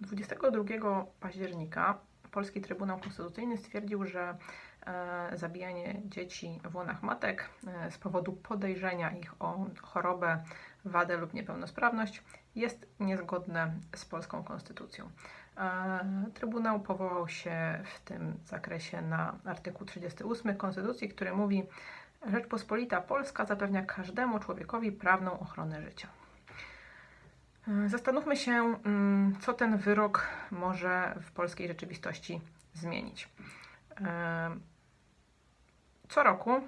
22 października Polski Trybunał Konstytucyjny stwierdził, że e, zabijanie dzieci w łonach matek e, z powodu podejrzenia ich o chorobę, wadę lub niepełnosprawność jest niezgodne z polską konstytucją. E, Trybunał powołał się w tym zakresie na artykuł 38 Konstytucji, który mówi: Rzeczpospolita Polska zapewnia każdemu człowiekowi prawną ochronę życia. E, Zastanówmy się, mm, co ten wyrok może w polskiej rzeczywistości zmienić. E, Co roku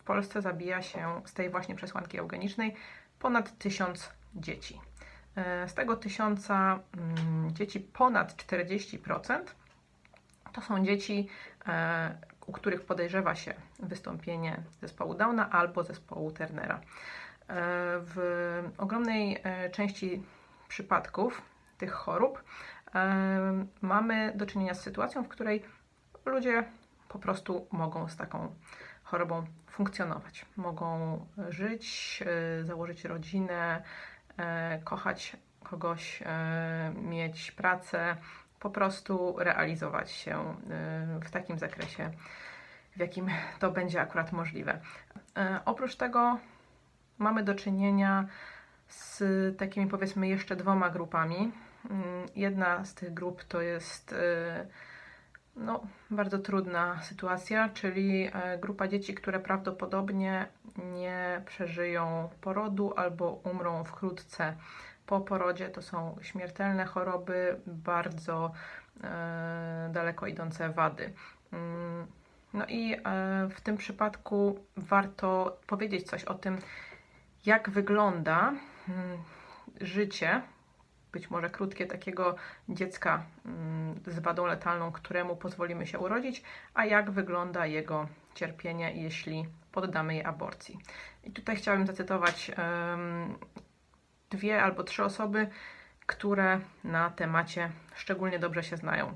w Polsce zabija się z tej właśnie przesłanki eugenicznej ponad tysiąc dzieci. E, Z tego tysiąca mm, dzieci ponad 40% to są dzieci, u których podejrzewa się wystąpienie zespołu Downa albo zespołu Turnera. W ogromnej części przypadków tych chorób mamy do czynienia z sytuacją, w której ludzie po prostu mogą z taką chorobą funkcjonować. Mogą żyć, e, założyć rodzinę, e, kochać kogoś, e, mieć pracę, po prostu realizować się w takim zakresie, w jakim to będzie akurat możliwe. Oprócz tego mamy do czynienia z takimi powiedzmy jeszcze dwoma grupami. Mm, Jedna z tych grup to jest e, no, bardzo trudna sytuacja, czyli e, grupa dzieci, które prawdopodobnie nie przeżyją porodu albo umrą wkrótce po porodzie. To są śmiertelne choroby, bardzo e, daleko idące wady. Mm, No i e, w tym przypadku warto powiedzieć coś o tym, jak wygląda życie, być może krótkie, takiego dziecka mm, z wadą letalną, któremu pozwolimy się urodzić, a jak wygląda jego cierpienie, jeśli poddamy je aborcji. I tutaj chciałabym zacytować dwie albo trzy osoby, które na temacie szczególnie dobrze się znają.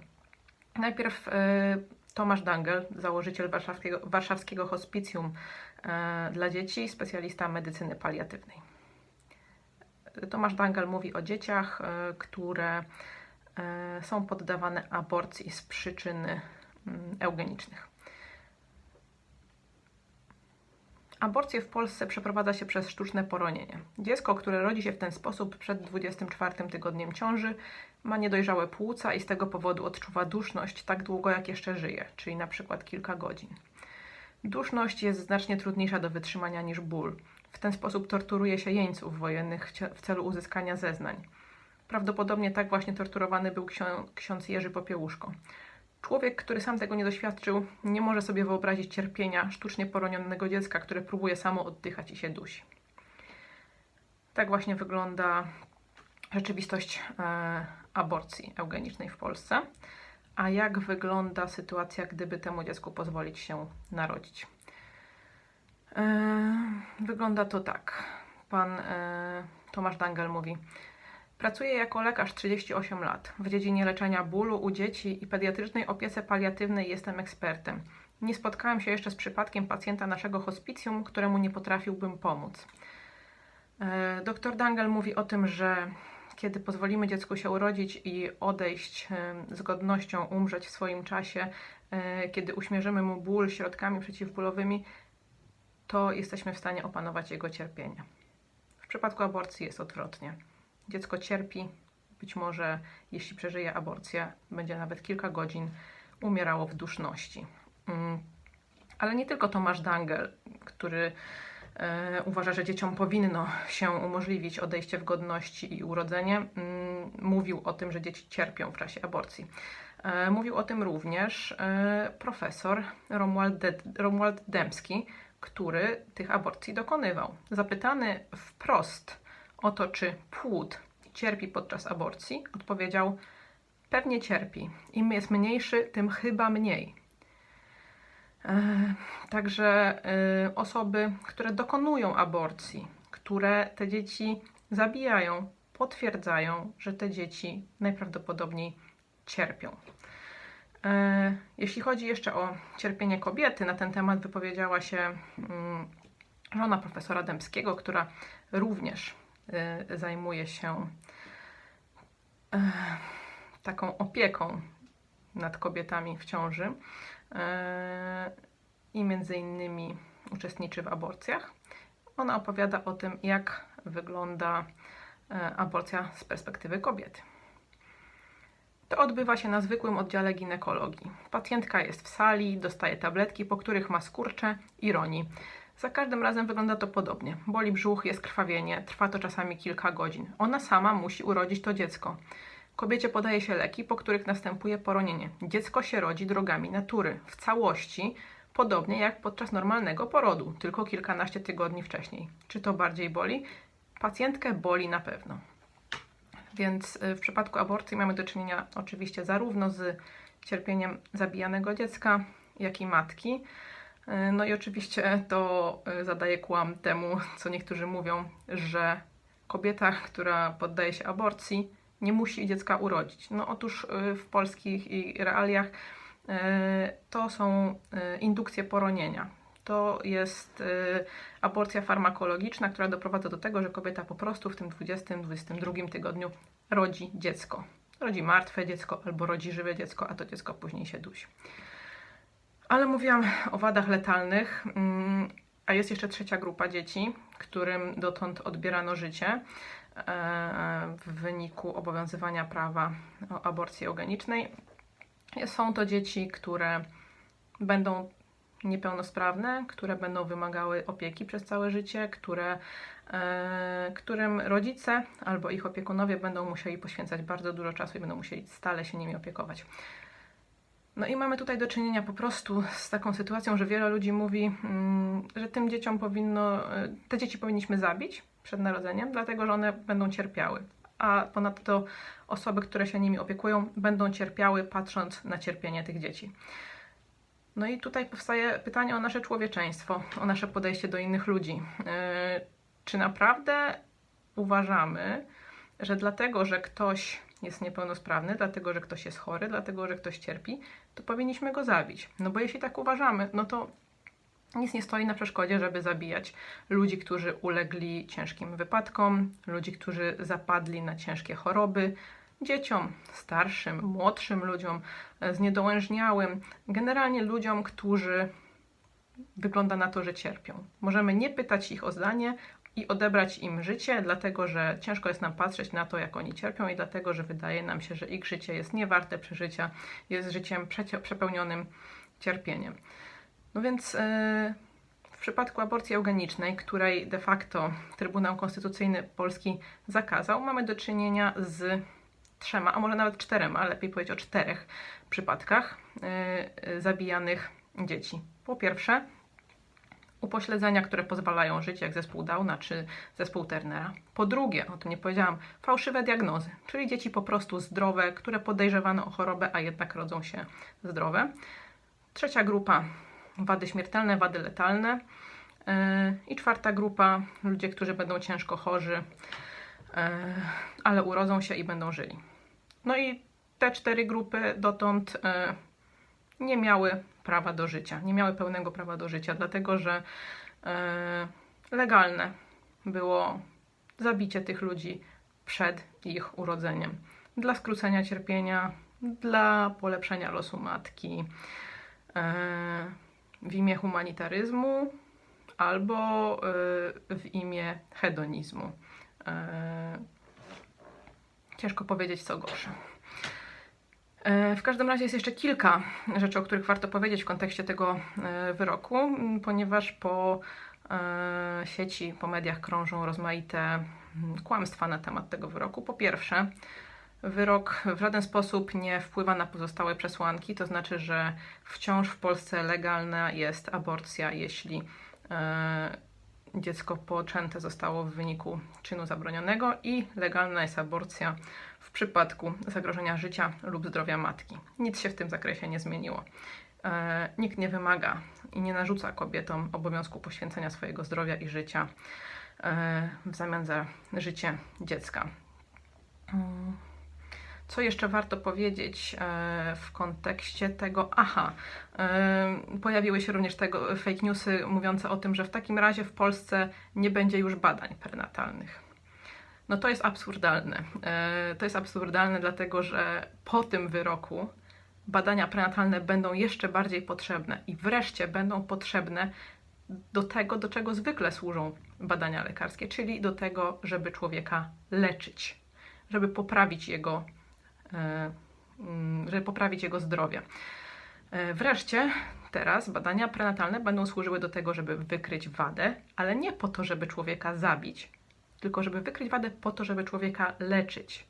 Najpierw e, Tomasz Dangel, założyciel warszawskiego, warszawskiego hospicjum e, dla dzieci, specjalista medycyny paliatywnej. Tomasz Dangel mówi o dzieciach, e, które e, są poddawane aborcji z przyczyn mm, eugenicznych. Aborcję w Polsce przeprowadza się przez sztuczne poronienie. Dziecko, które rodzi się w ten sposób przed 24 tygodniem ciąży, ma niedojrzałe płuca i z tego powodu odczuwa duszność tak długo, jak jeszcze żyje, czyli na przykład kilka godzin. Duszność jest znacznie trudniejsza do wytrzymania niż ból. W ten sposób torturuje się jeńców wojennych w celu uzyskania zeznań. Prawdopodobnie tak właśnie torturowany był ksią- ksiądz Jerzy Popiełuszko. Człowiek, który sam tego nie doświadczył, nie może sobie wyobrazić cierpienia sztucznie poronionego dziecka, które próbuje samo oddychać i się dusi. Tak właśnie wygląda rzeczywistość e, aborcji eugenicznej w Polsce. A jak wygląda sytuacja, gdyby temu dziecku pozwolić się narodzić? E, Wygląda to tak. Pan e, Tomasz Dangel mówi: Pracuję jako lekarz 38 lat. W dziedzinie leczenia bólu u dzieci i pediatrycznej opiece paliatywnej jestem ekspertem. Nie spotkałem się jeszcze z przypadkiem pacjenta naszego hospicjum, któremu nie potrafiłbym pomóc. E, Doktor Dangel mówi o tym, że kiedy pozwolimy dziecku się urodzić i odejść z godnością, umrzeć w swoim czasie, kiedy uśmierzymy mu ból środkami przeciwbólowymi, to jesteśmy w stanie opanować jego cierpienie. W przypadku aborcji jest odwrotnie. Dziecko cierpi, być może jeśli przeżyje aborcję, będzie nawet kilka godzin umierało w duszności. Mm. Ale nie tylko Tomasz Dangel, który e, uważa, że dzieciom powinno się umożliwić odejście w godności i urodzenie, mm, mówił o tym, że dzieci cierpią w czasie aborcji. E, mówił o tym również e, profesor Romuald, De- Romuald Dębski, który tych aborcji dokonywał. Zapytany wprost o to, czy płód cierpi podczas aborcji, odpowiedział: Pewnie cierpi. Im jest mniejszy, tym chyba mniej. E, Także e, osoby, które dokonują aborcji, które te dzieci zabijają, potwierdzają, że te dzieci najprawdopodobniej cierpią. E, Jeśli chodzi jeszcze o cierpienie kobiety, na ten temat wypowiedziała się mm, żona profesora Dębskiego, która również e, zajmuje się e, taką opieką nad kobietami w ciąży i między innymi uczestniczy w aborcjach. Ona opowiada o tym, jak wygląda aborcja z perspektywy kobiety. To odbywa się na zwykłym oddziale ginekologii. Pacjentka jest w sali, dostaje tabletki, po których ma skurcze i roni. Za każdym razem wygląda to podobnie. Boli brzuch, jest krwawienie, trwa to czasami kilka godzin. Ona sama musi urodzić to dziecko. Kobiecie podaje się leki, po których następuje poronienie. Dziecko się rodzi drogami natury, w całości, podobnie jak podczas normalnego porodu, tylko kilkanaście tygodni wcześniej. Czy to bardziej boli? Pacjentkę boli na pewno. Więc y, w przypadku aborcji mamy do czynienia oczywiście zarówno z cierpieniem zabijanego dziecka, jak i matki. Y, No i oczywiście to y, zadaje kłam temu, co niektórzy mówią, że kobieta, która poddaje się aborcji, nie musi dziecka urodzić. No otóż w polskich realiach to są indukcje poronienia. To jest y, aborcja farmakologiczna, która doprowadza do tego, że kobieta po prostu w tym 20-22 tygodniu rodzi dziecko. Rodzi martwe dziecko albo rodzi żywe dziecko, a to dziecko później się dusi. Ale mówiłam o wadach letalnych, mm, a jest jeszcze trzecia grupa dzieci, którym dotąd odbierano życie e, w wyniku obowiązywania prawa o aborcji eugenicznej. Są to dzieci, które będą niepełnosprawne, które będą wymagały opieki przez całe życie, które, e, którym rodzice albo ich opiekunowie będą musieli poświęcać bardzo dużo czasu i będą musieli stale się nimi opiekować. No i mamy tutaj do czynienia po prostu z taką sytuacją, że wiele ludzi mówi, mm, że tym dzieciom powinno, e, te dzieci powinniśmy zabić przed narodzeniem, dlatego że one będą cierpiały. A ponadto osoby, które się nimi opiekują, będą cierpiały patrząc na cierpienie tych dzieci. No i tutaj powstaje pytanie o nasze człowieczeństwo, o nasze podejście do innych ludzi. Yy, Czy naprawdę uważamy, że dlatego, że ktoś jest niepełnosprawny, dlatego, że ktoś jest chory, dlatego, że ktoś cierpi, to powinniśmy go zabić? No bo jeśli tak uważamy, no to nic nie stoi na przeszkodzie, żeby zabijać ludzi, którzy ulegli ciężkim wypadkom, ludzi, którzy zapadli na ciężkie choroby, dzieciom, starszym, młodszym ludziom, e, zniedołężniałym, generalnie ludziom, którzy wygląda na to, że cierpią. Możemy nie pytać ich o zdanie i odebrać im życie, dlatego że ciężko jest nam patrzeć na to, jak oni cierpią, i dlatego, że wydaje nam się, że ich życie jest niewarte przeżycia, jest życiem przepełnionym cierpieniem. No więc. Yy, w przypadku aborcji eugenicznej, której de facto Trybunał Konstytucyjny Polski zakazał, mamy do czynienia z trzema, a może nawet czterema, lepiej powiedzieć o czterech przypadkach yy, zabijanych dzieci. Po pierwsze, upośledzenia, które pozwalają żyć, jak zespół Downa czy zespół Turnera. Po drugie, o tym nie powiedziałam, fałszywe diagnozy, czyli dzieci po prostu zdrowe, które podejrzewano o chorobę, a jednak rodzą się zdrowe. Trzecia grupa, wady śmiertelne, wady letalne. Yy, I czwarta grupa, ludzie, którzy będą ciężko chorzy, ale urodzą się i będą żyli. No i te cztery grupy dotąd e, nie miały prawa do życia, nie miały pełnego prawa do życia, dlatego że e, legalne było zabicie tych ludzi przed ich urodzeniem. Dla skrócenia cierpienia, dla polepszenia losu matki, e, w imię humanitaryzmu albo w imię hedonizmu. Ciężko powiedzieć, co gorsze. E, W każdym razie jest jeszcze kilka rzeczy, o których warto powiedzieć w kontekście tego e, wyroku, ponieważ po e, sieci, po mediach krążą rozmaite kłamstwa na temat tego wyroku. Po pierwsze, wyrok w żaden sposób nie wpływa na pozostałe przesłanki, to znaczy, że wciąż w Polsce legalna jest aborcja, jeśli dziecko poczęte zostało w wyniku czynu zabronionego i legalna jest aborcja w przypadku zagrożenia życia lub zdrowia matki. Nic się w tym zakresie nie zmieniło. E, nikt nie wymaga i nie narzuca kobietom obowiązku poświęcenia swojego zdrowia i życia e, w zamian za życie dziecka. Co jeszcze warto powiedzieć e, w kontekście tego? Aha, e, pojawiły się również tego fake newsy mówiące o tym, że w takim razie w Polsce nie będzie już badań prenatalnych. No to jest absurdalne. E, To jest absurdalne, dlatego że po tym wyroku badania prenatalne będą jeszcze bardziej potrzebne i wreszcie będą potrzebne do tego, do czego zwykle służą badania lekarskie, czyli do tego, żeby człowieka leczyć, żeby poprawić jego, żeby poprawić jego zdrowie. E, Wreszcie teraz badania prenatalne będą służyły do tego, żeby wykryć wadę, ale nie po to, żeby człowieka zabić, tylko żeby wykryć wadę po to, żeby człowieka leczyć.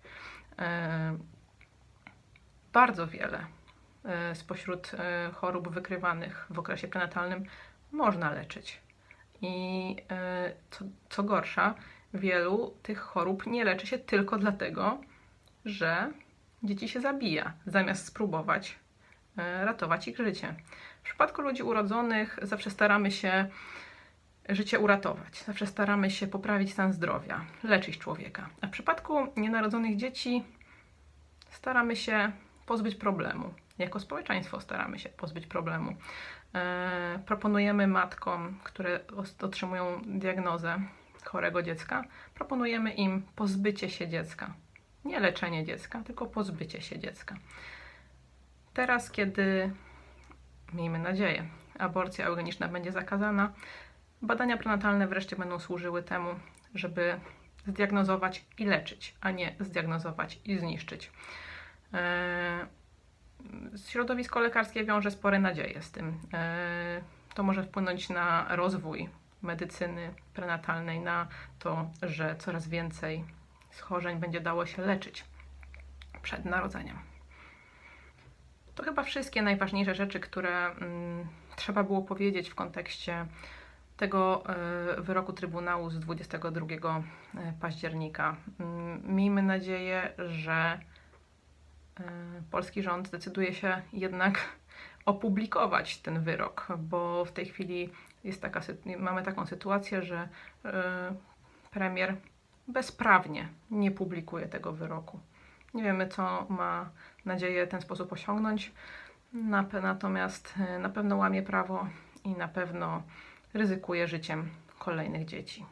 E, Bardzo wiele e, spośród e, chorób wykrywanych w okresie prenatalnym można leczyć. I e, co, co gorsza, wielu tych chorób nie leczy się tylko dlatego, że dzieci się zabija, zamiast spróbować e, ratować ich życie. W przypadku ludzi urodzonych zawsze staramy się życie uratować, zawsze staramy się poprawić stan zdrowia, leczyć człowieka. A w przypadku nienarodzonych dzieci staramy się pozbyć problemu. Jako społeczeństwo staramy się pozbyć problemu. E, proponujemy matkom, które otrzymują diagnozę chorego dziecka, proponujemy im pozbycie się dziecka. Nie leczenie dziecka, tylko pozbycie się dziecka. Teraz, kiedy, miejmy nadzieję, aborcja eugeniczna będzie zakazana, badania prenatalne wreszcie będą służyły temu, żeby zdiagnozować i leczyć, a nie zdiagnozować i zniszczyć. E, Środowisko lekarskie wiąże spore nadzieje z tym. E, To może wpłynąć na rozwój medycyny prenatalnej, na to, że coraz więcej schorzeń będzie dało się leczyć przed narodzeniem. To chyba wszystkie najważniejsze rzeczy, które mm, trzeba było powiedzieć w kontekście tego e, wyroku Trybunału z 22 e, października. Mm, Miejmy nadzieję, że e, polski rząd zdecyduje się jednak opublikować ten wyrok, bo w tej chwili jest taka, mamy taką sytuację, że premier bezprawnie nie publikuje tego wyroku. Nie wiemy, co ma nadzieję ten sposób osiągnąć, natomiast e, na pewno łamie prawo i na pewno ryzykuje życiem kolejnych dzieci.